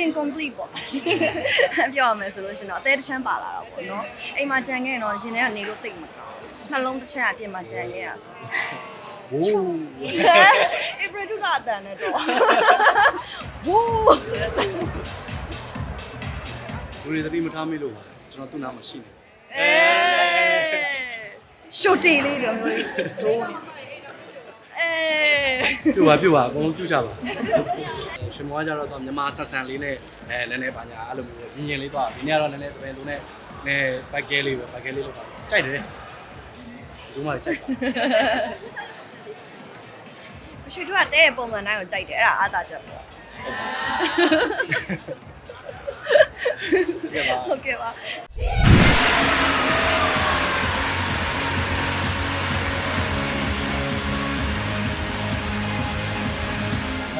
feeling complete ပေါ့ပြောရမယ်ဆိုလို့ရှရင်တော့အသေးတစ်ချမ်းပါလာတော့ပေါ့နော်အိမ်မှာကြံခဲ့ရင်တော့ရင်ထဲကနေလို့တိတ်မကောင်းဘူးနှလုံးတစ်ချမ်းအပြင်မှာကြံခဲ့ရဆိုဝိုးအေဘရဒူလာတန်နဲ့တော့ဝိုးဆိုတဲ့လူတွေသတိမထားမိလို့ပါကျွန်တော်သူ့နားမှာရှိနေအဲရှိုတီလေးတော့မျိုးလေးဒိုးနေအဲ ပြုတ်ပါပြုတ်ပါအကုန်လုံးပြုတ်ကြပါရှင်မွားကြတော့တော့မြန်မာဆက်ဆန်လေးနဲ့အဲနည်းနည်းပါညာအဲ့လိုမျိုးရင်းရင်လေးတော့ဒီနေ့ကတော့နည်းနည်းစပယ်လုံးနဲ့နည်းဘက်ကဲလေးပဲဘက်ကဲလေးလို့ပါကြိုက်တယ်ဇုံးမလေးကြိုက်ပါရှိတို့ကတဲ့ပုံစံတိုင်းကိုကြိုက်တယ်အဲ့ဒါအားသာချက်ပေါ့ဟုတ်ကဲ့ပါဟုတ်ကဲ့ပါ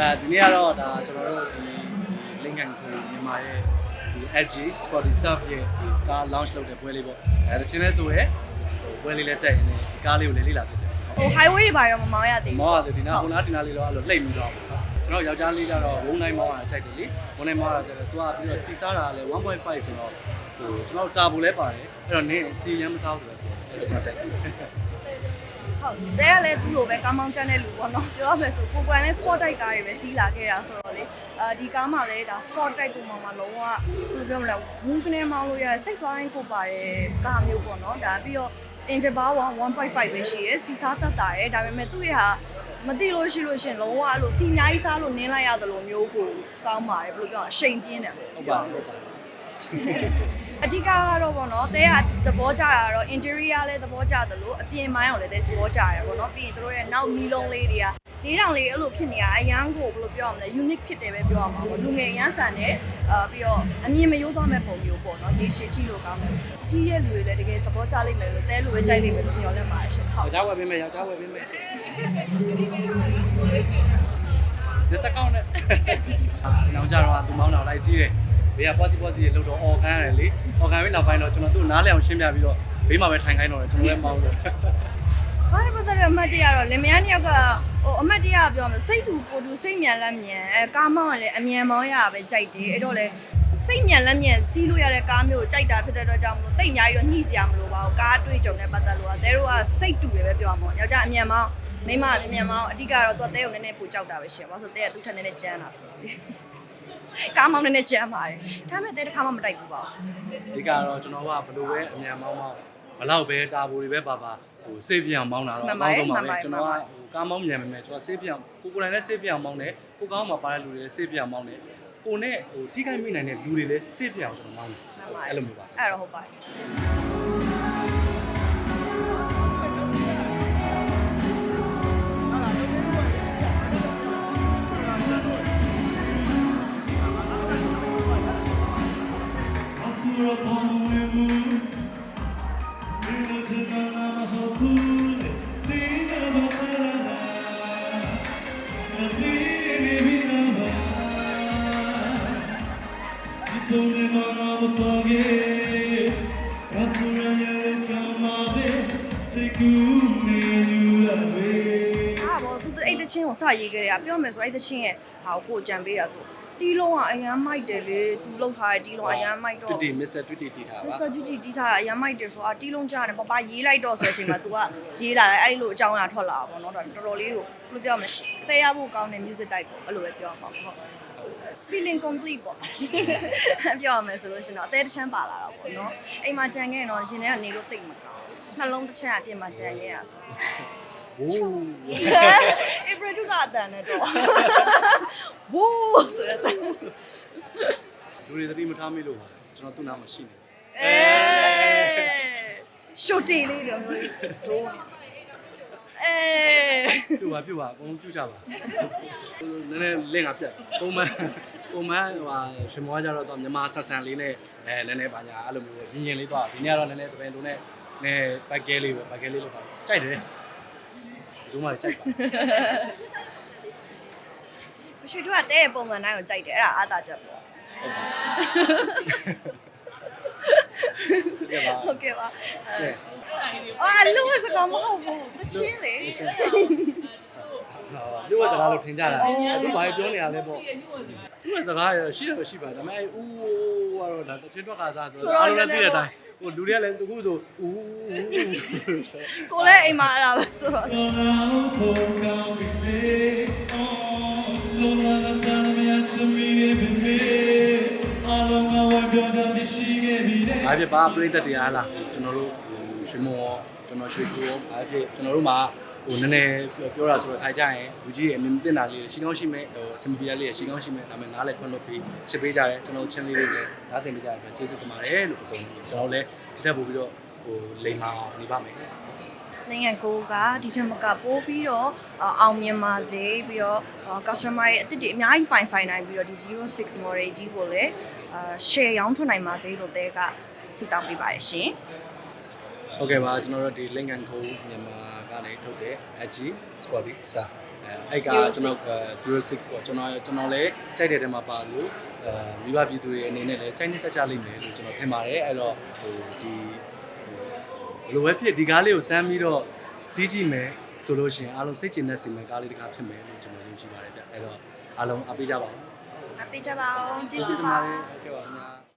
အဲဒီနေ့ကတော့ဒါကျွန်တော်တို့ဒီ link and co မြန်မာရဲ့ဒီ edge sporty surf ရဲ့ဒီကား launch လုပ်တဲ့ပွဲလေးပေါ့အဲတချင်းလဲဆိုရဲဟိုပွဲလေးလည်းတက်ရင်းနဲ့ဒီကားလေးကိုလည်းလေ့လာဖြစ်တယ်ဟို highway တွေဘာရောမမောင်းရသေးဘူးမောရတယ်ဒီနာဟိုနာဒီနာလေးတော့အဲ့လိုလှိမ့်ပြီးတော့ကျွန်တော်ယောက်ျားလေးကြတော့ဝုန်းနိုင်မောင်းရကြိုက်တယ်လေဝုန်းနိုင်မောင်းရကြတယ်သူကပြီးတော့စီစားတာလည်း1.5ဆိုတော့ဟိုကျွန်တော်တာဘူလဲပါတယ်အဲ့တော့နင်းစီရမ်းမစားဘူးဆိုတော့အဲ့တော့ကျွန်တော်ကြိုက်တယ် ဟုတ်တဲ့ကလည်းသူ့လိုပဲကားမောင်းကျန်တဲ့လူပေါ့နော်ပြောရမယ်ဆိုကိုကွန်လည်း sport type ကားတွေပဲစီးလာခဲ့တာဆိုတော့လေအဲဒီကားမှလည်းဒါ sport type ပုံမှာလုံးဝဘယ်လိုပြောမလဲဝူးကနေမောင်းလို့ရစိတ်သွားတိုင်းကိုပါတဲ့ကားမျိုးပေါ့နော်ဒါပြီးတော့ engine power 1.5ပဲရှိရယ်စီစားတတ်တာရယ်ဒါပေမဲ့သူ့ရဲ့ဟာမသိလို့ရှိလို့ရှင်လုံးဝအဲ့လိုစီအများကြီးစားလို့နင်းလိုက်ရတယ်လို့မျိုးကိုကောင်းပါတယ်ဘယ်လိုပြောလဲအရှိန်ပြင်းတယ်ပေါ့ဟုတ်ပါဘူး အဓိကကတော့ပေါ့နော်တဲကသဘောကျတာကတော့ interior လည်းသဘောကျသလိုအပြင်ပိုင်းအောင်လည်းတဲသဘောကျရပေါ့နော်ပြီးရင်တို့ရဲ့နောက်မီလုံးလေးတွေကလေးတောင်လေးအဲ့လိုဖြစ်နေတာအရန်ကိုဘယ်လိုပြောရမလဲ unique ဖြစ်တယ်ပဲပြောရမှာပေါ့လူငယ်အရန်ဆန်တယ်အာပြီးတော့အမြင်မရိုးသွားမဲ့ပုံမျိုးပေါ့နော်ရေရှည်ကြည့်လို့ကောင်းတယ်စီးတဲ့လူတွေလည်းတကယ်သဘောကျလိမ့်မယ်လို့တဲလူပဲကြိုက်လိမ့်မယ်လို့မျှော်လင့်ပါတယ်ရှင်ဟုတ်ယောက်ျားဝယ်ပေးမယ်ယောက်ျားဝယ်ပေးမယ်ဒီစကောင်းနဲ့နောက်ကြတော့သူမောင်းတော့လိုက်စီးတယ် ဘေးက positive positive လို့တော့ organ ရတယ်လေ organ ပြီးနောက်ပိုင်းတော့ကျွန်တော်သူ့နားလည်အောင်ရှင်းပြပြီးတော့ဘေးမှာပဲထိုင်ခိုင်းတော့တယ်ကျွန်တော်လည်းမောင်းတယ်ကားရပတ်သက်တဲ့အမတ်တရတော့လင်မယားနှစ်ယောက်ကဟိုအမတ်တရပြောမယ်စိတ်တူကိုတူစိတ်မြန်လက်မြန်အဲကားမောင်းရင်လည်းအမြန်မောင်းရတာပဲကြိုက်တယ်အဲ့တော့လေစိတ်မြန်လက်မြန်စီးလို့ရတဲ့ကားမျိုးကိုကြိုက်တာဖြစ်တဲ့အတွက်ကြောင့်မလို့တိတ်အများကြီးတော့ညှိစရာမလိုပါဘူးကားတွေးကြုံတဲ့ပတ်သက်လို့ကတဲတို့ကစိတ်တူတယ်ပဲပြောရမှာပေါ့ယောက်ျားအမြန်မောင်းမိန်းမအမြန်မောင်းအဓိကတော့သူကတဲကိုနည်းနည်းပိုကြောက်တာပဲရှင်ဘာလို့ဆိုတဲကသူ့ထက်နည်းနည်းကြမ်းတာဆိုတော့လေ ကားမောင်းနည်းနည်းကြမ်းပါတယ်ဒါပေမဲ့တဲတစ်ခါမှမတိုက်ဘူးပါဘူးဒီကတော့ကျွန်တော်ကဘယ်လိုပဲအမြန်မောင်းမောင်းဘလောက်ပဲတာဘူတွေပဲပါပါဟိုစေးပြအောင်မောင်းတာတော့အကောင်းဆုံးပါပဲကျွန်တော်ကဟိုကားမောင်းမြန်မယ်ကျွန်တော်စေးပြအောင်ကိုကိုယ်တိုင်လည်းစေးပြအောင်မောင်းတယ်ကိုကောင်းမှာပါတဲ့လူတွေလည်းစေးပြအောင်မောင်းတယ်ကိုနဲ့ဟိုထိခိုက်မိနိုင်တဲ့လူတွေလည်းစေးပြအောင်ကျွန်တော်မောင်းတယ်အဲ့လိုမျိုးပါအဲ့တော့ဟုတ်ပါတယ် အာဘောသူအဲ့တချင်းကိုစရေးခဲ့တယ်ကပြောမယ်ဆိုအဲ့တချင်းရဲ့ဟာကိုကိုကြံပေးတာသူ တီးလုံးကအရန်မိုက်တယ်လေသူလှုပ်ထားတဲ့တီးလုံးအရန်မိုက်တော့ Twitty Mr. Twitty တီးထားပါ Mr. Duty တီးထားတာအရန်မိုက်တယ်ဆိုတော့တီးလုံးကြားတယ်ပပရေးလိုက်တော့ဆိုတဲ့အချိန်မှာ तू ကရေးလာတယ်အဲ့လိုအကြောင်းအရာထွက်လာတာပေါ့နော်ဒါတော်တော်လေးကိုဘယ်လိုပြောမလဲအသေးရဖို့ကောင်းတဲ့ music type ပေါ့အဲ့လိုပဲပြောမှာပေါ့ဟုတ် feeling complete ပေါ့ပြောရမယ်ဆိုလို့ရှင်တော့အသေးတစ်ချမ်းပါလာတာပေါ့နော်အိမ်မှာကြံခဲ့ရင်တော့ရင်ထဲကနေလို့တိတ်မကောင်းဘူးနှလုံးတစ်ချမ်းအပြင်မှာကြံခဲ့ရဆိုဝိုးအေ ဘရဒူလာတန်နဲ့တော့ဝိုးဆိုတဲ့လူတွေသတိမထားမိလို့ပါကျွန်တော်သူ့နားမှာရှိနေအဲရှိုတီလေးတော့မျိုးလေးဒိုးနေအဲပြုတ်ပါပြုတ်ပါအကုန်လုံးပြုတ်ကြပါနည်းနည်းလင့်ကပြတ်ပုံမှန်ပုံမှန်ဟိုဟာရှင်မွားကြတော့တော့မြန်မာဆက်ဆန်လေးနဲ့အဲနည်းနည်းပါညာအဲ့လိုမျိုးရင်းရင်လေးတော့ဒီနေ့ကတော့နည်းနည်းစပယ်လုံးနဲ့နည်းဘက်ကဲလေးပဲဘက်ကဲလေးလို့ပါကြိုက်တယ် ဇုံးမလေးကြိုက်ပါမရှိတို့ကတဲ့ပုံစံတိုင်းကိုကြိုက်တယ်အဲ့ဒါအားသာချက်ပေါ့ဟုတ်ကဲ့ပါဟုတ်ကဲ့ပါအဲအာလူဝစကမဟုတ်ဘူးတချင်းလေဟာပြောတို့ကစကားလို့ထင်ကြတာအခုဘာပြောနေရလဲပေါ့သူကစကားရရှိတယ်ရှိပါဒါပေမဲ့ဦးကတော့ဒါတချင်းတွက်ကစားဆိုအားလုံးလည်းသိတဲ့အတိုင်း ဟိုလူတွေကလည်းတကူဆိုဦးကိုလည်းအိမ်မှာအဲ့ဒါပဲဆိုတော့ဘာဖြစ်ပါပြိသက်တရားလားကျွန်တော်တို့ရွှေမောရောကျွန်တော်ရွှေကိုရောဘာဖြစ်ကျွန်တော်တို့မှာ ဟိုနည်းနည်းပြောတာဆိုတော့ထိုင်ကြရင်လူကြီးရဲ့အမြင်တင်တာလေးရှိကောင်းရှိမယ်ဟိုအစင်ပြရလေးရှိကောင်းရှိမယ်ဒါပေမဲ့နားလည်းခွင့်လို့ပြီးချစ်ပေးကြတယ်ကျွန်တော်ချင်းလေးတွေလည်းနားဆင်ပေးကြတယ်ကျေးဇူးတင်ပါတယ်လို့ပြောကျွန်တော်လည်းဒီထက်ပိုပြီးတော့ဟိုလိမ်မာအောင်နေပါမယ်နိုင်ငံကိုကဒီထက်မကပိုးပြီးတော့အောင်မြင်ပါစေပြီးတော့ customer ရဲ့အသစ်တွေအများကြီးပိုင်ဆိုင်နိုင်ပြီးတော့ဒီ06 model ကြီးကိုလည်းအာ share ရောင်းထွန်းနိုင်ပါစေလို့တဲကဆုတောင်းပေးပါတယ်ရှင် ဟုတ်ကဲ့ပါကျွန်တော်တို့ဒီ link and code မြန်မာကနေထုတ်တဲ့ AG Sporty စာအဲအဲ့ကကျွန်တော်06ပေါ့ကျွန်တော်ကျွန်တော်လည်းကြိုက်တဲ့တဲမှာပါလို့အဲမိဘပြည်သူတွေအနေနဲ့လည်းကြိုက်နေတတ်ကြလိမ့်မယ်လို့ကျွန်တော်ထင်ပါတယ်အဲ့တော့ဟိုဒီဘယ်လိုပဲဖြစ်ဒီကားလေးကိုစမ်းပြီးတော့စီးကြည့်မယ်ဆိုလို့ရှိရင်အားလုံးစိတ်ကျဉ်တဲ့စီမံကားလေးတစ်ခါဖြစ်မယ်လို့ကျွန်တော်ယုံကြည်ပါတယ်ဗျအဲ့တော့အားလုံးအားပေးကြပါဦးအပေးကြပါအောင်ကျေးဇူးပါဟုတ်ကဲ့ပါခင်ဗျာ